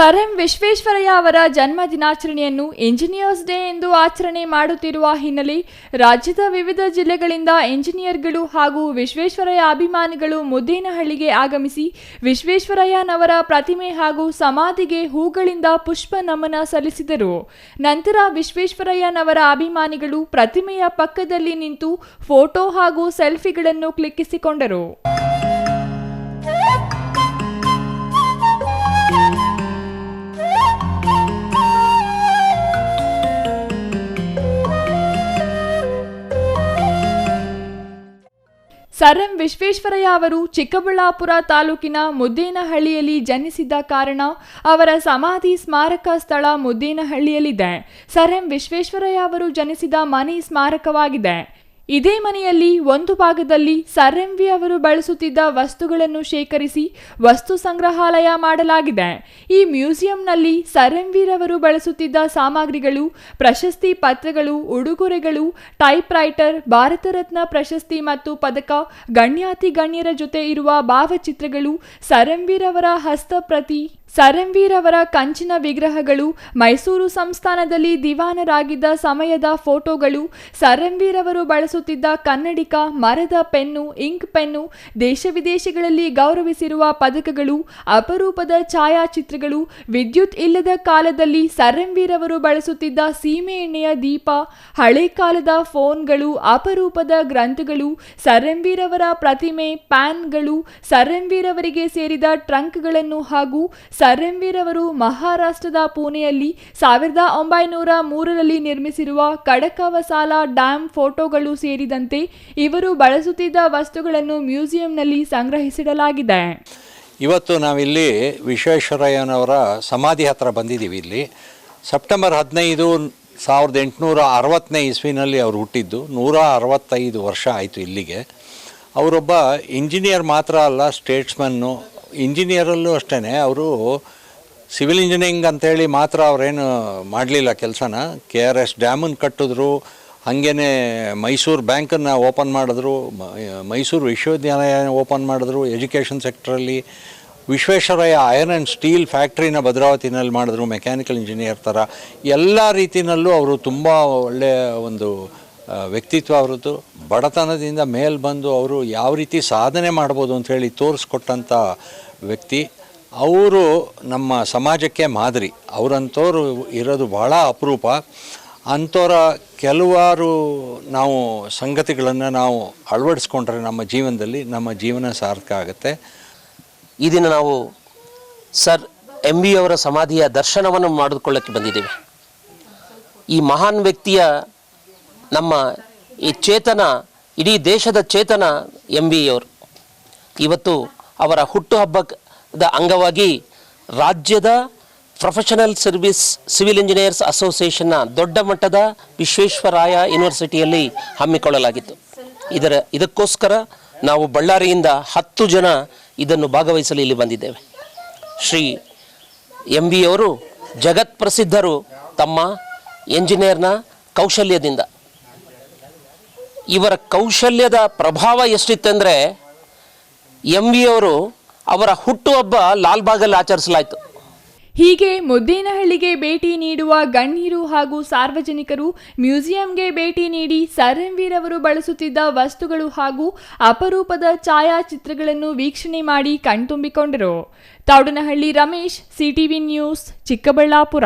Sir M Visvesvaraya ಅವರ ಜನ್ಮ ದಿನಾಚರಣೆಯನ್ನು ಇಂಜಿನಿಯರ್ಸ್ ಡೇ ಎಂದು ಆಚರಣೆ ಮಾಡುತ್ತಿರುವ ಹಿನ್ನೆಲೆ ರಾಜ್ಯದ ವಿವಿಧ ಜಿಲ್ಲೆಗಳಿಂದ ಇಂಜಿನಿಯರ್ಗಳು ಹಾಗೂ ವಿಶ್ವೇಶ್ವರಯ್ಯ ಅಭಿಮಾನಿಗಳು ಮುದ್ದೇನಹಳ್ಳಿಗೆ ಆಗಮಿಸಿ ವಿಶ್ವೇಶ್ವರಯ್ಯನವರ ಪ್ರತಿಮೆ ಹಾಗೂ ಸಮಾಧಿಗೆ ಹೂಗಳಿಂದ ಪುಷ್ಪ ನಮನ ಸಲ್ಲಿಸಿದರು. ನಂತರ ವಿಶ್ವೇಶ್ವರಯ್ಯನವರ ಅಭಿಮಾನಿಗಳು ಪ್ರತಿಮೆಯ ಪಕ್ಕದಲ್ಲಿ ನಿಂತು ಫೋಟೋ ಹಾಗೂ ಸೆಲ್ಫಿಗಳನ್ನು ಕ್ಲಿಕ್ಕಿಸಿಕೊಂಡರು. ಸರ್ ಎಂ ವಿಶ್ವೇಶ್ವರಯ್ಯ ಅವರು ಚಿಕ್ಕಬಳ್ಳಾಪುರ ತಾಲೂಕಿನ ಮುದ್ದೇನಹಳ್ಳಿಯಲ್ಲಿ ಜನಿಸಿದ್ದ ಕಾರಣ ಅವರ ಸಮಾಧಿ ಸ್ಮಾರಕ ಸ್ಥಳ ಮುದ್ದೇನಹಳ್ಳಿಯಲ್ಲಿದೆ. ಸರ್ ಎಂ ವಿಶ್ವೇಶ್ವರಯ್ಯ ಅವರು ಜನಿಸಿದ ಮನೆ ಸ್ಮಾರಕವಾಗಿದೆ. ಇದೇ ಮನೆಯಲ್ಲಿ ಒಂದು ಭಾಗದಲ್ಲಿ ಸರ್ ಎಂ ವಿ ಅವರು ಬಳಸುತ್ತಿದ್ದ ವಸ್ತುಗಳನ್ನು ಶೇಖರಿಸಿ ವಸ್ತು ಸಂಗ್ರಹಾಲಯ ಮಾಡಲಾಗಿದೆ. ಈ ಮ್ಯೂಸಿಯಂನಲ್ಲಿ ಸರ್ ಎಂ ವಿರವರು ಬಳಸುತ್ತಿದ್ದ ಸಾಮಗ್ರಿಗಳು, ಪ್ರಶಸ್ತಿ ಪತ್ರಗಳು, ಉಡುಗೊರೆಗಳು ಟೈಪ್ ರೈಟರ್ ಭಾರತ ರತ್ನ ಪ್ರಶಸ್ತಿ ಮತ್ತು ಪದಕ, ಗಣ್ಯಾತಿ ಗಣ್ಯರ ಜೊತೆ ಇರುವ ಭಾವಚಿತ್ರಗಳು ಸರ್ ಎಂ ವಿರವರ ಹಸ್ತಪ್ರತಿ ಸರ್ ಎಂ ವಿರವರ ಕಂಚಿನ ವಿಗ್ರಹಗಳು ಮೈಸೂರು ಸಂಸ್ಥಾನದಲ್ಲಿ ದಿವಾನರಾಗಿದ್ದ ಸಮಯದ ಫೋಟೋಗಳು ಸರ್ ಅವರು ಬಳಸುತ್ತಿದ್ದ ಕನ್ನಡಿಕ, ಮರದ ಪೆನ್ನು, ಇಂಕ್ ಪೆನ್ನು, ದೇಶ ವಿದೇಶಗಳಲ್ಲಿ ಗೌರವಿಸಿರುವ ಪದಕಗಳು, ಅಪರೂಪದ ಛಾಯಾಚಿತ್ರಗಳು, ವಿದ್ಯುತ್ ಇಲ್ಲದ ಕಾಲದಲ್ಲಿ ಸರ್ ಎಂ ವಿರವರು ಬಳಸುತ್ತಿದ್ದ ಸೀಮೆ ಎಣ್ಣೆಯ ದೀಪ, ಹಳೆ ಕಾಲದ ಫೋನ್ಗಳು, ಅಪರೂಪದ ಗ್ರಂಥಗಳು ಸರ್ ಎಂ ವಿರವರ ಪ್ರತಿಮೆ, ಪ್ಯಾನ್ಗಳು ಸರ್ ಎಂ ವಿರವರಿಗೆ ಸೇರಿದ ಟ್ರಂಕ್ಗಳನ್ನು ಹಾಗೂ ಸರ್ ಎಂ ಮಹಾರಾಷ್ಟ್ರದ ಪುಣೆಯಲ್ಲಿ ಸಾವಿರದ ಒಂಬೈನೂರ ಮೂರರಲ್ಲಿ ನಿರ್ಮಿಸಿರುವ ಕಡಕವಸಾಲ ಡ್ಯಾಮ್ ಫೋಟೋಗಳು ಸೇರಿದಂತೆ ಇವರು ಬಳಸುತ್ತಿದ್ದ ವಸ್ತುಗಳನ್ನು ಮ್ಯೂಸಿಯಂನಲ್ಲಿ ಸಂಗ್ರಹಿಸಿಡಲಾಗಿದೆ. ಇವತ್ತು ನಾವಿಲ್ಲಿ ವಿಶ್ವೇಶ್ವರಯ್ಯನವರ ಸಮಾಧಿ ಹತ್ರ ಬಂದಿದ್ದೀವಿ ಇಲ್ಲಿ. ಸೆಪ್ಟೆಂಬರ್ ಹದಿನೈದು ಸಾವಿರದ ಎಂಟುನೂರ ಅರವತ್ತನೇ ಇಸ್ವಿನಲ್ಲಿ ಅವರು ಹುಟ್ಟಿದ್ದು. ನೂರ ಅರವತ್ತೈದು ವರ್ಷ ಆಯಿತು ಇಲ್ಲಿಗೆ. ಅವರೊಬ್ಬ ಇಂಜಿನಿಯರ್ ಮಾತ್ರ ಅಲ್ಲ, ಸ್ಟೇಟ್ಸ್ಮನ್ನು ಇಂಜಿನಿಯರಲ್ಲೂ ಅಷ್ಟೇ ಅವರು ಸಿವಿಲ್ ಇಂಜಿನಿಯರಿಂಗ್ ಅಂತೇಳಿ ಮಾತ್ರ ಅವರೇನು ಮಾಡಲಿಲ್ಲ ಕೆಲಸನ. ಕೆ ಆರ್ ಎಸ್ ಡ್ಯಾಮನ್ನು ಕಟ್ಟಿದ್ರು ಹಾಗೇ ಮೈಸೂರು ಬ್ಯಾಂಕನ್ನು ಓಪನ್ ಮಾಡಿದ್ರು ಮೈಸೂರು ವಿಶ್ವವಿದ್ಯಾಲಯ ಓಪನ್ ಮಾಡಿದ್ರು, ಎಜುಕೇಷನ್ ಸೆಕ್ಟ್ರಲ್ಲಿ. ವಿಶ್ವೇಶ್ವರಯ್ಯ ಐರನ್ ಆ್ಯಂಡ್ ಸ್ಟೀಲ್ ಫ್ಯಾಕ್ಟ್ರಿನ ಭದ್ರಾವತಿನಲ್ಲಿ ಮಾಡಿದ್ರು, ಮೆಕ್ಯಾನಿಕಲ್ ಇಂಜಿನಿಯರ್ ಥರ. ಎಲ್ಲ ರೀತಿಯಲ್ಲೂ ಅವರು ತುಂಬ ಒಳ್ಳೆಯ ಒಂದು ವ್ಯಕ್ತಿತ್ವ ಅವರದ್ದು, ಬಡತನದಿಂದ ಮೇಲ್ ಬಂದು ಅವರು ಯಾವ ರೀತಿ ಸಾಧನೆ ಮಾಡ್ಬೋದು ಅಂತ ಹೇಳಿ ತೋರಿಸ್ಕೊಟ್ಟಂಥ ವ್ಯಕ್ತಿ, ಅವರು ನಮ್ಮ ಸಮಾಜಕ್ಕೆ ಮಾದರಿ. ಅವರಂಥವ್ರು ಇರೋದು ಭಾಳ ಅಪರೂಪ. ಅಂಥವರ ಕೆಲವಾರು ನಾವು ಸಂಗತಿಗಳನ್ನು ನಾವು ಅಳವಡಿಸ್ಕೊಂಡ್ರೆ ನಮ್ಮ ಜೀವನದಲ್ಲಿ ನಮ್ಮ ಜೀವನ ಸಾರ್ಥಕ ಆಗುತ್ತೆ. ಈ ದಿನ ನಾವು ಸರ್ ಎಂ ಬಿ ಅವರ ಸಮಾಧಿಯ ದರ್ಶನವನ್ನು ಮಾಡಿಕೊಳ್ಳೋಕ್ಕೆ ಬಂದಿದ್ದೇವೆ. ಈ ಮಹಾನ್ ವ್ಯಕ್ತಿಯ ನಮ್ಮ ಈ ಚೇತನ, ಇಡೀ ದೇಶದ ಚೇತನ ಎಂ ಬಿ ಅವರು. ಇವತ್ತು ಅವರ ಹುಟ್ಟುಹಬ್ಬದ ಅಂಗವಾಗಿ ರಾಜ್ಯದ ಪ್ರೊಫೆಷನಲ್ ಸರ್ವಿಸ್ ಸಿವಿಲ್ ಇಂಜಿನಿಯರ್ಸ್ ಅಸೋಸಿಯೇಷನ್ನ ದೊಡ್ಡ ಮಟ್ಟದ ವಿಶ್ವೇಶ್ವರಾಯ ಯೂನಿವರ್ಸಿಟಿಯಲ್ಲಿ ಹಮ್ಮಿಕೊಳ್ಳಲಾಗಿತ್ತು. ಇದರ, ಇದಕ್ಕೋಸ್ಕರ ನಾವು ಬಳ್ಳಾರಿಯಿಂದ ಹತ್ತು ಜನ ಇದನ್ನು ಭಾಗವಹಿಸಲು ಇಲ್ಲಿ ಬಂದಿದ್ದೇವೆ. ಶ್ರೀ ಎಂ ಬಿ ಅವರು ಜಗತ್ ಪ್ರಸಿದ್ಧರು ತಮ್ಮ ಎಂಜಿನಿಯರ್ನ ಕೌಶಲ್ಯದಿಂದ. ಇವರ ಕೌಶಲ್ಯದ ಪ್ರಭಾವ ಎಷ್ಟಿತ್ತಂದರೆ ಎಂ ವಿ ಅವರು ಅವರ ಹುಟ್ಟುಹಬ್ಬ ಲಾಲ್ಬಾಗಲ್ಲಿ ಆಚರಿಸಲಾಯಿತು. ಹೀಗೆ ಮುದ್ದೇನಹಳ್ಳಿಗೆ ಭೇಟಿ ನೀಡುವ ಗಣ್ಯರು ಹಾಗೂ ಸಾರ್ವಜನಿಕರು ಮ್ಯೂಸಿಯಂಗೆ ಭೇಟಿ ನೀಡಿ ಸರ್ ಅವರು ಬಳಸುತ್ತಿದ್ದ ವಸ್ತುಗಳು ಹಾಗೂ ಅಪರೂಪದ ಛಾಯಾಚಿತ್ರಗಳನ್ನು ವೀಕ್ಷಣೆ ಮಾಡಿ ಕಣ್ತುಂಬಿಕೊಂಡರು. Thoudanahalli Ramesh, CTV news, Chikkaballapura.